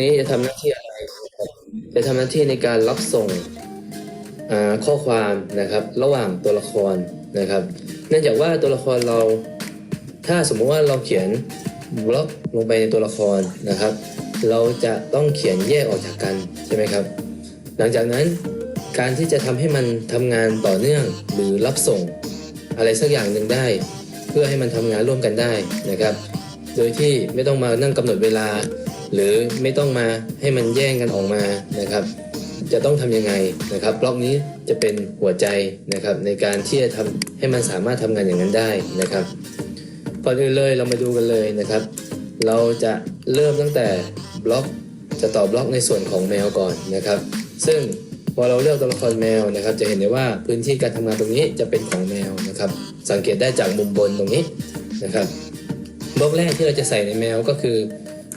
นี้จะทำหน้าที่อะไร จะทำหน้าที่ในการรับส่งข้อความนะครับ ระหว่างตัวละครนะครับ เนื่องจากว่าตัวละครเราถ้าสมมุติว่าเราเขียนบล็อกลงไปในตัวละครนะครับ เราจะต้องเขียนแยกออกจากกันใช่ไหมครับ หลังจากนั้นการที่จะทำให้มันทำงานต่อเนื่องหรือรับส่งอะไรสักอย่างหนึ่งได้ เพื่อให้มันทำงานร่วมกันได้นะครับ โดยที่ไม่ต้องมานั่งกำหนดเวลา หรือไม่ต้องมาให้มันแย่งกันออกมานะครับ จะต้องทำยังไงนะครับบล็อกนี้จะเป็นหัวใจนะครับในการที่จะทำให้มันสามารถทำงานอย่างนั้นได้นะครับก่อนอื่นเลยเรามาดูกันเลยนะครับ เราจะเริ่มตั้งแต่บล็อกจะต่อบล็อกในส่วนของแมวก่อนนะครับ ซึ่งพอเราเลือกตัวละครแมวนะครับ จะเห็นได้ว่าพื้นที่การทำงานตรงนี้จะเป็นของแมวนะครับ สังเกตได้จากมุมบนตรงนี้นะครับบล็อกแรกที่เราจะใส่ในแมวก็คือ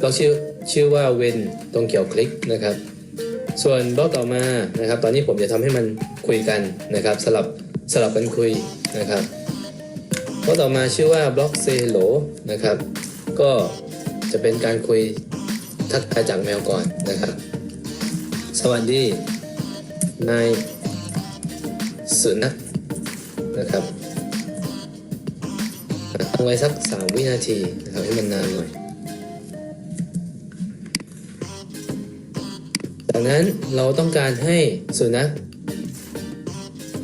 บล็อกชื่อ ชื่อว่าเวนตรงเกี่ยวคลิกนะครับ ส่วนบล็อกต่อมานะครับ ตอนนี้ผมจะทำให้มันคุยกันนะครับ สลับสลับกันคุยนะครับบล็อกต่อมาชื่อว่าบล็อกเซโลนะครับ ก็จะเป็นการคุยทักทายจากแมวก่อนนะครับ สวัสดีนายสุนัขนะครับตั้งไว้สักสามวินาทีนะครับให้มันนานหน่อย จากนั้นเราต้องการให้สุนัข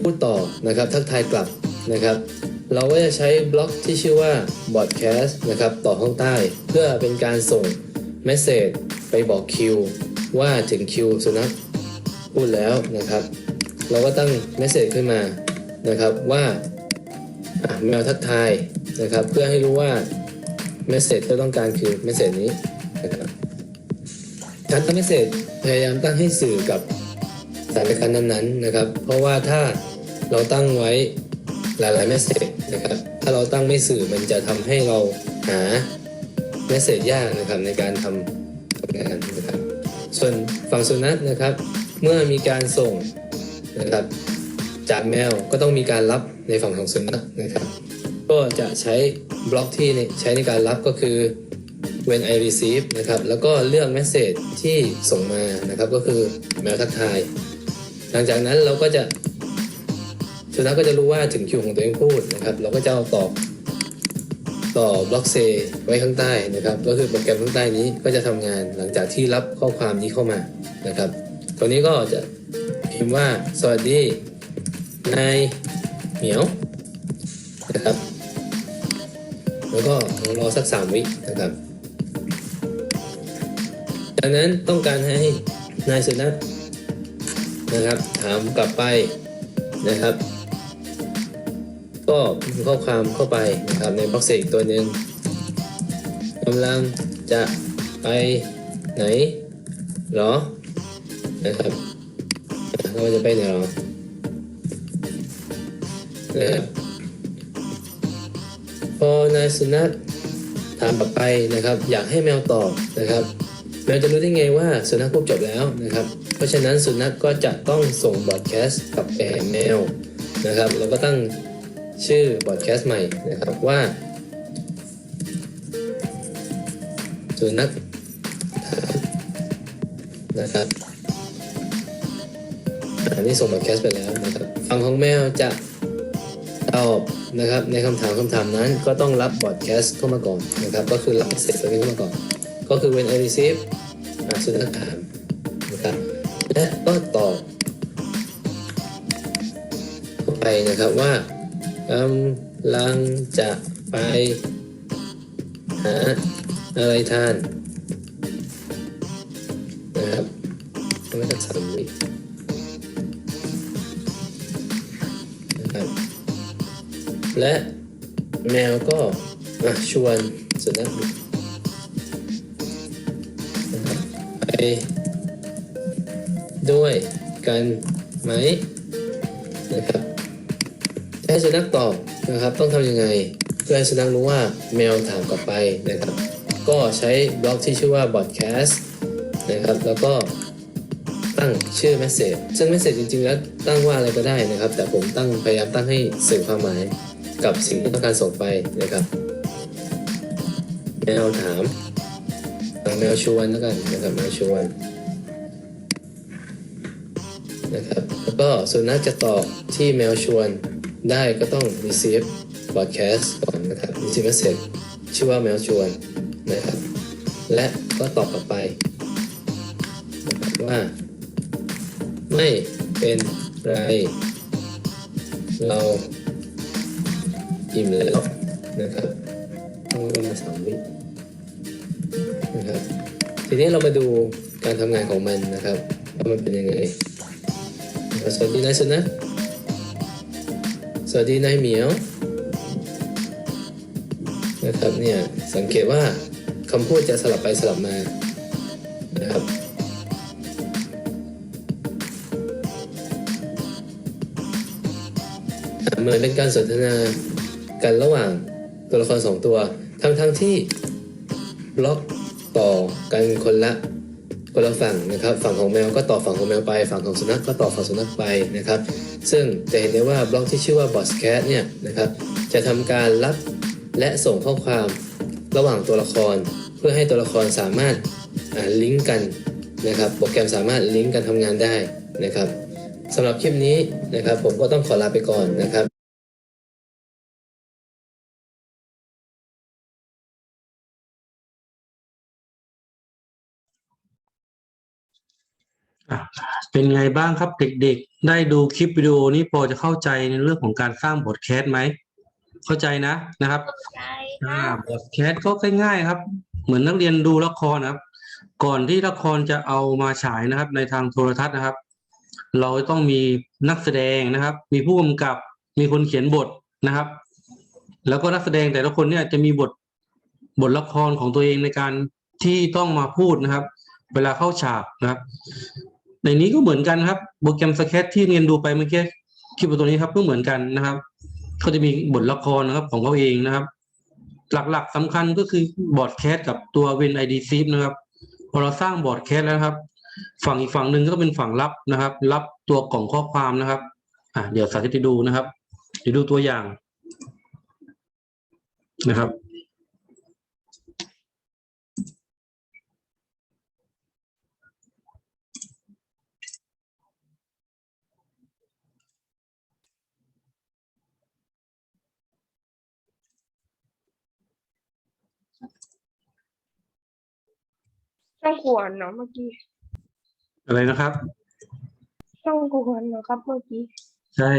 พูดต่อนะครับทักทายกลับนะครับ เราก็จะใช้บล็อกที่ชื่อว่า broadcast นะครับต่อข้างใต้ เพื่อเป็นการส่งเมสเซจไปบอกคิวว่าถึงคิวสุนัขพูดแล้วนะครับ เราก็ตั้งเมสเซจขึ้นมานะครับว่าแมวทักทายนะครับ เพื่อให้รู้ว่าเมสเซจที่ต้องการคือเมสเซจนี้นะครับการตั้งเมสเซจ พยายามตั้งให้สื่อกับสถานการณ์นั้นๆนะครับ เพราะว่าถ้าเราตั้งไว้หลายๆเมสเซจนะครับถ้าเราตั้งไม่สื่อมันจะทำให้เราหาเมสเซจยากนะครับในการทำงานนะครับส่วนฝั่งสุนัขนะครับ เมื่อมีการส่งนะครับจากแมวก็ต้องมีการรับในฝั่งของสุนัขนะครับ ก็จะใช้บล็อกที่ใช้ในการรับก็คือ when I receive นะครับ แล้วก็เลือก message ที่ส่งมานะครับ ก็คือแมวทักทาย หลังจากนั้นเราก็จะสุนัขก็จะรู้ว่าถึงคิวของตัวเองพูดนะครับ เราก็จะเอาตอบต่อบล็อกเซไว้ข้างใต้นะครับ ก็คือโปรแกรมข้างใต้นี้ก็จะทำงานหลังจากที่รับข้อความนี้เข้ามานะครับตัวนี้ก็จะพิมพ์ว่าสวัสดีนายเหมียวนะครับ แล้วก็รอสักสามวินะครับ จากนั้นต้องการให้นายสุนัขนะครับ ถามกลับไปนะครับ ก็ข้อความเข้าไปนะครับในบล็อกเซอีกตัวหนึ่งกำลังจะไปไหนหรอนะครับเราจะไปไหนหรอนะครับพอนายสุนัขถามกลับไปนะครับ อยากให้แมวตอบนะครับ แมวจะรู้ได้ไงว่าสุนัขพูดจบแล้วนะครับ เพราะฉะนั้นสุนัขก็จะต้องส่งบอดแคสต์กลับไปหาแมวนะครับเราก็ตั้งชื่อบอดแคสต์ใหม่นะครับว่า สุนัขนะครับอันนี้ส่งบอดแคสต์ไปแล้วนะครับฝั่งของแมวจะตอบนะครับในคำถามคำถามนั้นก็ต้องรับบอดแคสต์เข้ามาก่อนนะครับ ก็คือรับเสร็จตัวนี้เข้ามาก่อน ก็คือ when I receive สุนัขถามนะครับและก็ตอบไปนะครับว่ากำลังจะไปหาอะไรทานนะครับไม่ต้องสามวินะครับและแมวก็ชวนสุนัข ด้วยกันไหมนะครับให้สุนัขตอบนะครับต้องทำยังไง เพื่อให้สุนัขรู้ว่าแมวถามกลับไปนะครับ ก็ใช้บล็อกที่ชื่อว่า broadcast นะครับแล้วก็ตั้งชื่อ message ซึ่ง message จริงๆแล้วตั้งว่าอะไรก็ได้นะครับ แต่ผมตั้งพยายามตั้งให้สื่อความหมายกับสิ่งที่ต้องการส่งไปนะครับแมวถาม แมวชวนแล้วกันนะครับแมวชวนนะครับแล้วก็สุนัขจะตอบที่แมวชวนได้ก็ต้อง receive broadcast ก่อนนะครับ receive message ชื่อว่าแมวชวนนะครับ และก็ตอบกลับไปว่า ไม่เป็นไร เราอิ่มแล้วนะครับต้องเป็นภาษาวิ นะครับ ทีนี้เรามาดูการทำงานของมันนะครับว่ามันเป็นยังไงสวัสดีนายสุนัขสวัสดีนายเหมียวนะครับเนี่ยสังเกตว่าคำพูดจะสลับไปสลับมานะครับเหมือนเป็นการสนทนากันระหว่างตัวละครสองตัว ทั้งทั้งๆที่บล็อก ต่อกันคนละคนละฝั่งนะครับ ฝั่งของแมวก็ต่อฝั่งของแมวไป ฝั่งของสุนัขก็ต่อฝั่งสุนัขไปนะครับ ซึ่งจะเห็นได้ว่าบล็อกที่ชื่อว่า boss cat เนี่ยนะครับจะทำการรับและส่งข้อความระหว่างตัวละคร เพื่อให้ตัวละครสามารถลิงก์กันนะครับ โปรแกรมสามารถลิงก์กันทำงานได้นะครับสำหรับคลิปนี้นะครับ ผมก็ต้องขอลาไปก่อนนะครับ เป็นไงบ้างครับเด็กๆ ได้ดูคลิปวิดีโอนี้พอจะเข้าใจในเรื่องของการสร้างบทแคสต์ไหม เข้าใจนะนะครับใช่อ่าบทแคสต์ก็ง่ายๆครับ เหมือนนักเรียนดูละครนะครับ ก่อนที่ละครจะเอามาฉายนะครับ ในทางโทรทัศน์นะครับ เราต้องมีนักแสดงนะครับ มีผู้กำกับมีคนเขียนบทนะครับ แล้วก็นักแสดงแต่ละคนเนี่ยจะมีบทบทละครของตัวเองในการที่ต้องมาพูดนะครับ เวลาเข้าฉากนะครับ ในนี้ก็เหมือนกันครับโปรแกรมสเก็ตที่เรียนดูไปเมื่อกี้คลิปตัวนี้ครับก็เหมือนกันนะครับเขาจะมีบทละครนะครับของเขาเองนะครับ หลักๆสำคัญก็คือบอร์ดแคสกับตัวเวนไอดีซีนะครับพอเราสร้างบอร์ดแคสแล้วครับ ฝั่งอีกฝั่งหนึ่งก็เป็นฝั่งรับนะครับ รับตัวกล่องข้อความนะครับ อ่าเดี๋ยวสาธิตให้ดูนะครับเดี๋ยวดูตัวอย่างนะครับ ช่างกวนเนาะเมื่อกี้อะไรนะครับ ช่างกวนเนาะครับ เมื่อกี้ ใช่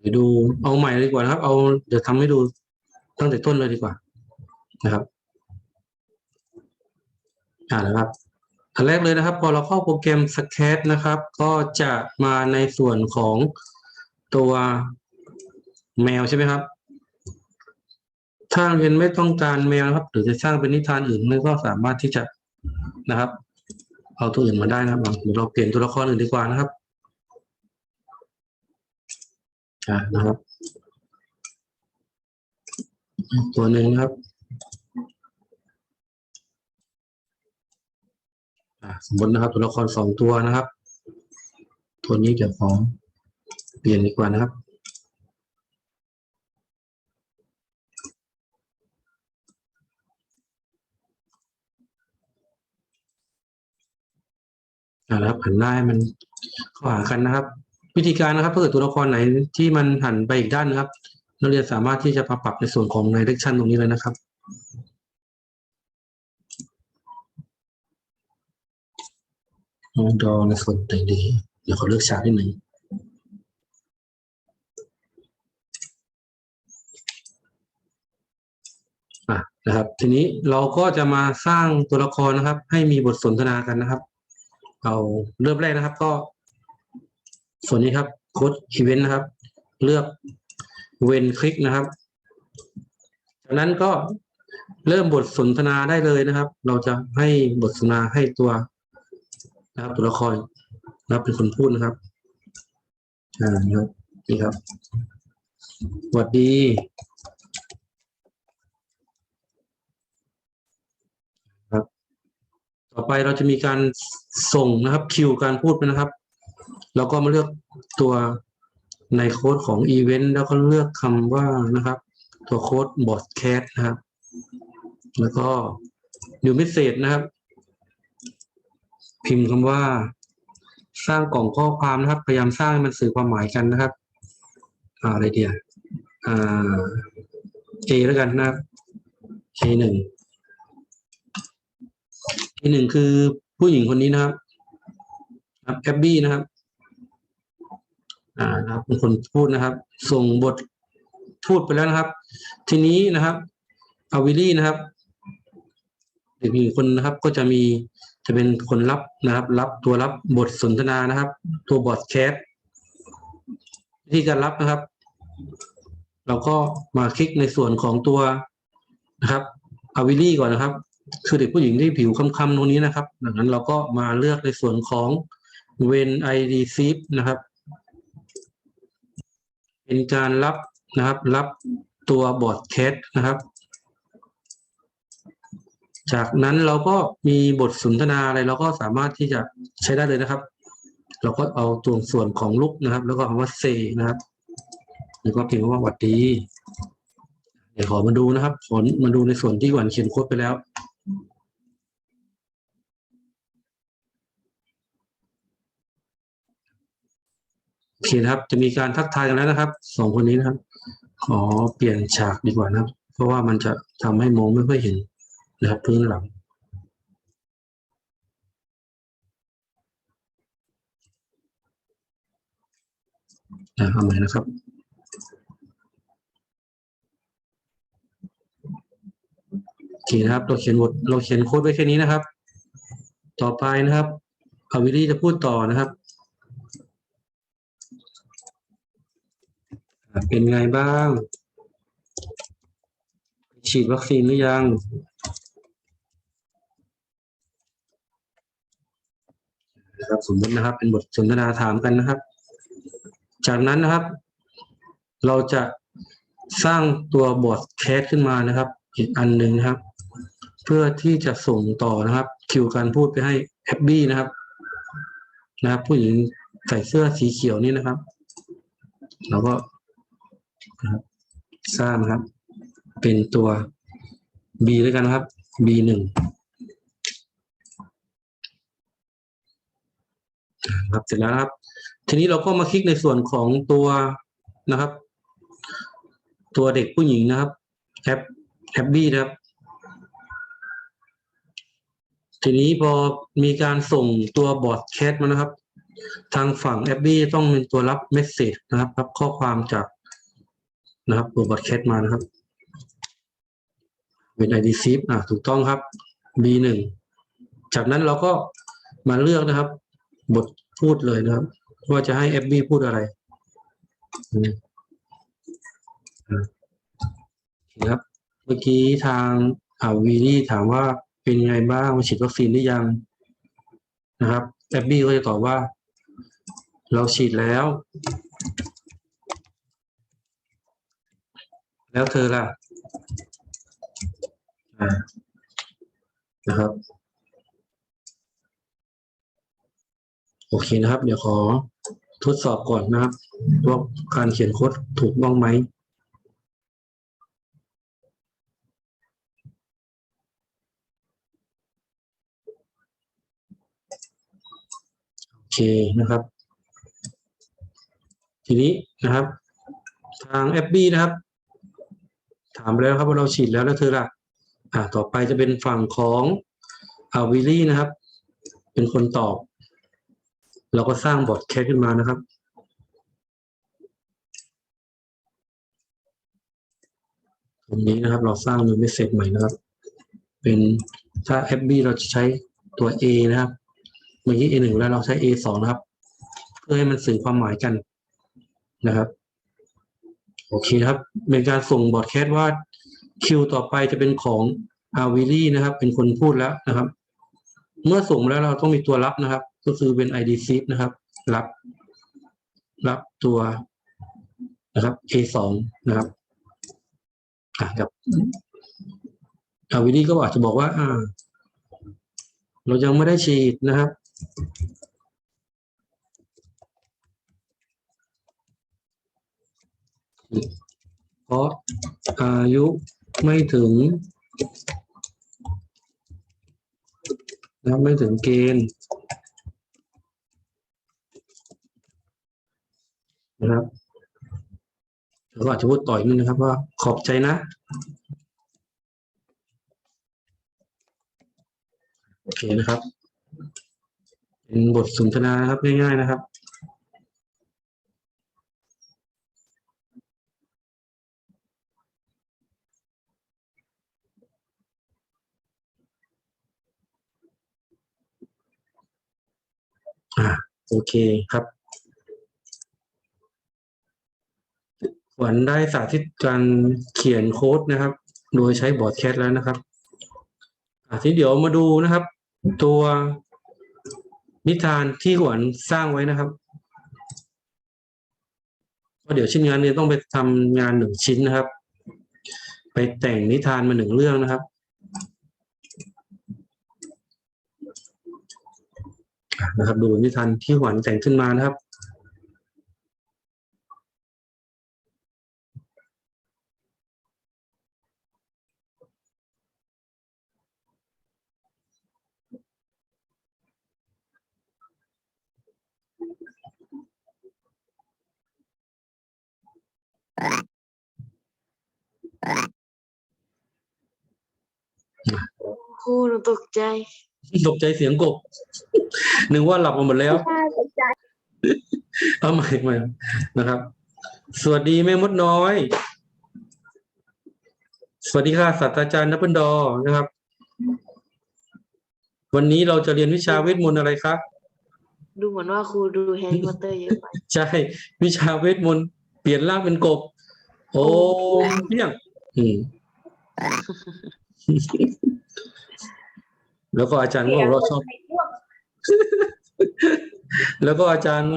เดี๋ยวดูเอาใหม่เลยดีกว่านะครับ เอาเดี๋ยวทำให้ดูตั้งแต่ต้นเลยดีกว่านะครับ อ่านะครับอันแรกเลยนะครับ พอเราเข้าโปรแกรม Sketch นะครับ ก็จะมาในส่วนของตัวแมวใช่ไหมครับ ถ้าเรียนไม่ต้องการแมวนะครับ หรือจะสร้างเป็นนิทานอื่นนก็สามารถที่จะนะครับ เอาตัวอื่นมาได้นะครับเราเปลี่ยนตัวละครอื่นดีกว่านะครับอ่านะครับ ตัวหนึ่งนะครับ อ่า สมมตินะครับ ตัวละครสองตัวนะครับ ตัวนี้เดี๋ยวขอเปลี่ยนดีกว่านะครับอ่านะครับหันหน้าให้มันเข้าหากันนะครับ วิธีการนะครับถ้าเกิดตัวละครไหนที่มันหันไปอีกด้านนะครับ นักเรียนสามารถที่จะมาปรับในส่วนของ direction ตรงนี้เลยนะครับ ลอง ดอในส่วนไหนดี เดี๋ยวขอเลือกฉากนิดหนึ่งอะนะครับ ทีนี้เราก็จะมาสร้างตัวละครนะครับ ให้มีบทสนทนากันนะครับ เอาเริ่มแรกนะครับ ก็ ส่วนนี้ครับโค้ดอีเวนต์นะครับ เลือกเวนคลิกนะครับ จากนั้นก็เริ่มบทสนทนาได้เลยนะครับ เราจะให้บทสนทนาให้ตัว นะครับ ตัวละครนะครับเป็นคนพูดนะครับอ่านี่ครับนี่ครับสวัสดีครับ ต่อไปเราจะมีการส่งนะครับคิวการพูดไปนะครับเราก็มาเลือกตัวในโค้ดของอีเวนต์แล้วก็เลือกคำว่านะครับ ตัวโค้ดบอดแคสนะครับ แล้วก็ new message นะครับ พิมพ์คำว่า สร้างกล่องข้อความนะครับ พยายามสร้างให้มันสื่อความหมายกันนะครับอ่าอะไรเดียอ่า A แล้วกันนะครับ A หนึ่ง A หนึ่งคือผู้หญิงคนนี้นะครับครับแอบบี้นะครับ อ่านะครับเป็นคนพูดนะครับ ส่งบทพูดไปแล้วนะครับ ทีนี้นะครับอาวิลี่นะครับเด็กหญิงคนนะครับ ก็จะมี จะเป็นคนรับนะครับ รับตัวรับบทสนทนานะครับ ตัวบอดแคสวิธีการรับนะครับ เราก็มาคลิกในส่วนของตัวนะครับอาวิลี่ก่อนนะครับ คือเด็กผู้หญิงที่ผิวค้ำๆตรงนี้นะครับดังนั้นเราก็มาเลือกในส่วนของ when I receive นะครับ เป็นการรับนะครับ รับตัวบอดแคสนะครับ จากนั้นเราก็มีบทสนทนาอะไรเราก็สามารถที่จะใช้ได้เลยนะครับ เราก็เอาตัวส่วนของลุกนะครับ แล้วก็คำว่า say นะครับแล้วก็พิมพ์ว่าหวัดดี เดี๋ยวขอมาดูนะครับขอมาดูในส่วนที่หวันเขียนโค้ดไปแล้วโอเคนะครับ จะมีการทักทายกันแล้วนะครับสองคนนี้นะครับ ขอเปลี่ยนฉากดีกว่านะครับ เพราะว่ามันจะทำให้มองไม่ค่อยเห็น นะครับพื้นหลัง เอาใหม่นะครับโอเคนะครับ เราเขียนบทเราเขียนโค้ดไว้แค่นี้นะครับ ต่อไปนะครับอาวิลี่จะพูดต่อนะครับเป็นไงบ้าง ฉีดวัคซีนหรือยัง นะครับสมมตินะครับ เป็นบทสนทนาถามกันนะครับ จากนั้นนะครับ เราจะสร้างตัวบอร์ดแคสขึ้นมานะครับ อีกอันหนึ่งนะครับ เพื่อที่จะส่งต่อนะครับ คิวการพูดไปให้แอบบี้นะครับ นะครับ ผู้หญิงใส่เสื้อสีเขียวนี่นะครับ เราก็สร้างนะครับ เป็นตัว B ด้วยกันนะครับ B หนึ่ง ครับ เสร็จแล้วครับ ทีนี้เราก็มาคลิกในส่วนของตัวนะครับ ตัวเด็กผู้หญิงนะครับแอปแอปบี้นะครับ ทีนี้พอมีการส่งตัวบอร์ดแคสมานะครับ ทางฝั่งแอปบี้ต้องเป็นตัวรับเมสเซจนะครับรับข้อความจากนะครับตัวบอร์ดแคสมานะครับเป็น ID zip อะถูกต้องครับ B หนึ่งจากนั้นเราก็มาเลือกนะครับ บท พูดเลยนะครับ ว่าจะให้ FB พูดอะไรนะครับเมื่อกี้ทางอาวีนี่ถามว่าเป็นไงบ้างมาฉีดวัคซีนหรือยังนะครับ FB ก็จะตอบว่า เราฉีดแล้ว แล้วเธอล่ะนะครับ โอเคนะครับ เดี๋ยวขอทดสอบก่อนนะครับว่าการเขียนโค้ดถูกต้องไหมโอเคนะครับ ทีนี้นะครับ ทาง FB นะครับ ถามไปแล้วครับว่าเราฉีดแล้วแล้วเธอละอ่าต่อไปจะเป็นฝั่งของอาวิลี่นะครับ เป็นคนตอบ เราก็สร้างบอร์ดแคสขึ้นมานะครับ ตรงนี้นะครับเราสร้าง new message ใหม่นะครับ เป็นถ้า FB เราจะใช้ตัว A นะครับ เมื่อกี้ A หนึ่งแล้วเราใช้ A สองนะครับ เพื่อให้มันสื่อความหมายกันนะครับ โอเคครับ เป็นการส่งบอร์ดแคสว่าคิวต่อไปจะเป็นของอาวิลี่นะครับ เป็นคนพูดแล้วนะครับ เมื่อส่งแล้วเราต้องมีตัวรับนะครับ ก็คือเป็น ID s i p นะครับ รับ รับตัวนะครับ A สองนะครับอะครับอาวิลี่ก็อาจจะบอกว่า อ่า เรายังไม่ได้ฉีดนะครับเพราะอายุไม่ถึงนะครับไม่ถึงเกณฑ์นะครับ แล้วก็อาจจะพูดต่อยนึงนะครับ ว่าขอบใจนะ โอเคนะครับ เป็นบทสนทนานะครับง่ายๆนะครับอ่าโอเคครับ ขวัญได้สาธิตการเขียนโค้ดนะครับ โดยใช้บอร์ดแคสแล้วนะครับทีเดี๋ยวมาดูนะครับ ตัวนิทานที่ขวัญสร้างไว้นะครับเพราะเดี๋ยวชิ้นงานนี่ยต้องไปทำงานหนึ่งชิ้นนะครับ ไปแต่งนิทานมาหนึ่งเรื่องนะครับนะครับ ดูนิทานที่หวานแต่งขึ้นมานะครับ ค รูหนูตกใจตกใจเสียงกบ นึกว่าหลับกันหมดแล้วเอาใหม่ใหม่นะครับ สวัสดีแม่มดน้อย สวัสดีค่ะศาสตราจารย์นับเปิลดอร์นะครับ วันนี้เราจะเรียนวิชาเวทมนต์อะไรครับดูเหมือนว่าครูดูแฮร์รี่พอตเตอร์เยอะไปใช่ วิชาเวทมนต์เปลี่ยนร่างเป็นกบ โอ้เพียงอืม แล้วก็อาจารย์ก็บอกเราชอบ แล้วก็อาจารย์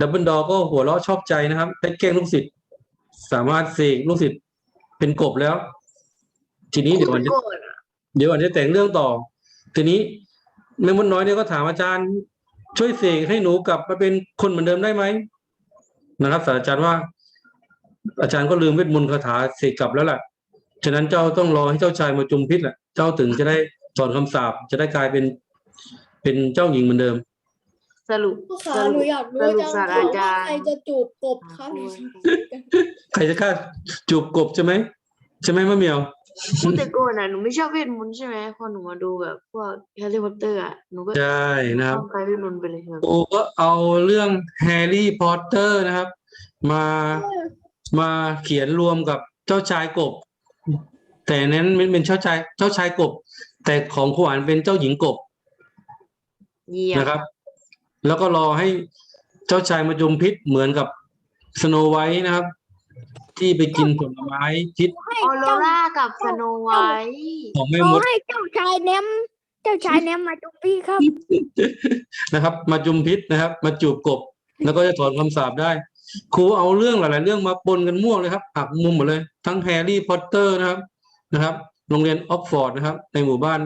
ดับเบิลดอก็หัวเราะชอบใจนะครับไปแกล้งลูกศิษย์สามารถเสกลูกศิษย์เป็นกบแล้ว ทีนี้เดี๋ยววันจะโกรธอะเดี๋ยววันจะแต่งเรื่องต่อ ทีนี้แม่มดน้อยเนี่ยก็ถามอาจารย์ ช่วยเสกให้หนูกลับมาเป็นคนเหมือนเดิมได้ไหมนะครับศาสตราจารย์ว่า อาจารย์ก็ลืมเวทมนต์คาถาเสกกลับแล้วแหละฉะนั้นเจ้าต้องรอให้เจ้าชายมาจุมพิษแหละเจ้าถึงจะได้ ถอนคำสาปจะได้กลายเป็น เป็นเจ้าหญิงเหมือนเดิม สรุปลูกสค้าหรุนูปอยากรู้สรุปจังศาสตค่ะราว่าจารย์ใครจะจูบกบคะใครจะกล้าจูบกบใช่ไหมใช่ไหมมะเหมียว พูดแต่โกนอะหนูไม่ชอบเวทมนต์ใช่ไหมพอหนูมาดูแบบพวกแฮร์รี่พอตเตอร์อะหนูก็ใช่นะครับเข้าไปเวทมนต์ไปเลยครับโอก็เอาเรื่องแฮร์รี่พอตเตอร์นะครับ มามาเขียนรวมกับเจ้าชายกบ แต่นั้นมันเป็นเจ้าชายเจ้าชายกบ แต่ของขวานเป็นเจ้าหญิงกบเยี่ยมนะครับ แล้วก็รอให้เจ้าชายมาจุมพิษเหมือนกับสโนไวท์นะครับ ที่ไปกินผลไม้พิษออโรรากับสโนไวท์ของแม่เขามดให้เจ้าชายเนมเจ้าชายเนมมาจูบพี่ครับ นะครับ มาจุมพิษนะครับ มาจูบกบ แล้วก็จะถอนคำสาปได้ ครูเอาเรื่องหลาย ๆ เรื่องมาปนกันมั่วเลยครับหักมุมหมดเลย ทั้งแฮร์รี่พอตเตอร์นะครับนะครับ โรงเรียนออกฟอร์ดนะครับ ในหมู่บ้าน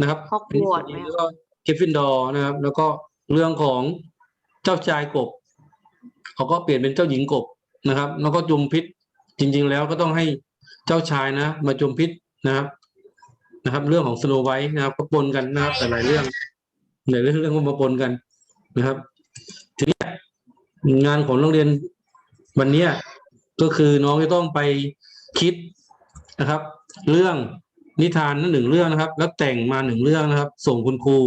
นะครับฮอกวอตส์ไหมแล้วก็เกฟฟินดอร์นะครับ แล้วก็เรื่องของเจ้าชายกบเขาก็เปลี่ยนเป็นเจ้าหญิงกบนะครับ แล้วก็จุมพิษจริง ๆ แล้วก็ต้องให้เจ้าชายนะ มาจุมพิษนะครับนะครับ เรื่องของสโนไวท์นะครับก็ปนกันนะครับแต่หลายเรื่องหลายเรื่องเรื่องก็มาปนกันนะครับ ทีนี้งานของโรงเรียนวันเนี้ยก็คือน้องจะต้องไปคิดนะครับ เรื่อง นิทานนั่นหนึ่งเรื่องนะครับ แล้วแต่งมาหนึ่งเรื่องนะครับ ส่งคุณครู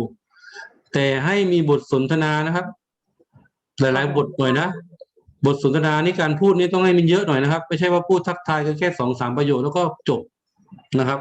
แต่ให้มีบทสนทนานะครับ หลาย ๆ บทหน่อยนะบทสนทนานี่การพูดนี่ต้องให้มันเยอะหน่อยนะครับ ไม่ใช่ว่าพูดทักทายกันแค่สองสามประโยคแล้วก็จบนะครับ